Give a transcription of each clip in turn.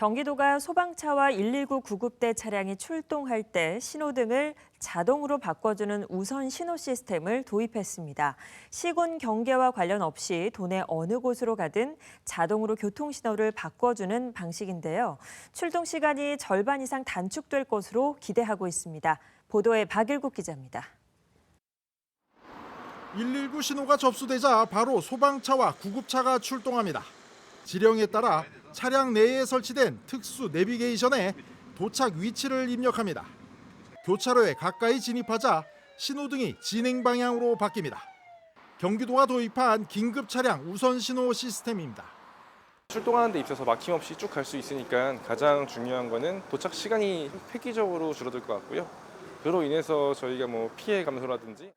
경기도가 소방차와 119 구급대 차량이 출동할 때 신호등을 자동으로 바꿔주는 우선 신호 시스템을 도입했습니다. 시군 경계와 관련 없이 도내 어느 곳으로 가든 자동으로 교통 신호를 바꿔주는 방식인데요. 출동 시간이 절반 이상 단축될 것으로 기대하고 있습니다. 보도에 박일국 기자입니다. 119 신호가 접수되자 바로 소방차와 구급차가 출동합니다. 지령에 따라 차량 내에 설치된 특수 내비게이션에 도착 위치를 입력합니다. 교차로에 가까이 진입하자 신호등이 진행 방향으로 바뀝니다. 경기도가 도입한 긴급 차량 우선 신호 시스템입니다. 출동하는 데 있어서 막힘없이 쭉 갈 수 있으니까 가장 중요한 거는 도착 시간이 획기적으로 줄어들 것 같고요. 그로 인해서 저희가 뭐 피해 감소라든지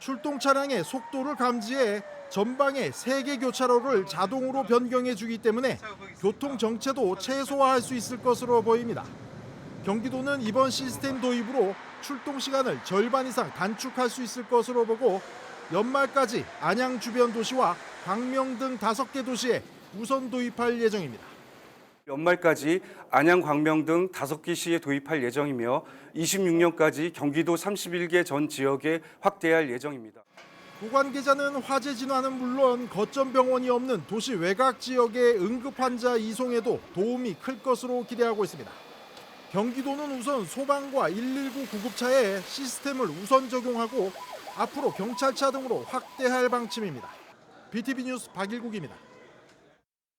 출동 차량의 속도를 감지해 전방의 세개 교차로를 자동으로 변경해 주기 때문에 교통 정체도 최소화할 수 있을 것으로 보입니다. 경기도는 이번 시스템 도입으로 출동 시간을 절반 이상 단축할 수 있을 것으로 보고 연말까지 안양 주변 도시와 광명 등 다섯 개 도시에 우선 도입할 예정입니다. 연말까지 안양, 광명 등 다섯 개 시에 도입할 예정이며 26년까지 경기도 31개 전 지역에 확대할 예정입니다. 구관계자는 화재 진화는 물론 거점 병원이 없는 도시 외곽 지역의 응급 환자 이송에도 도움이 클 것으로 기대하고 있습니다. 경기도는 우선 소방과 119 구급차에 시스템을 우선 적용하고 앞으로 경찰차 등으로 확대할 방침입니다. BTV 뉴스 박일국입니다.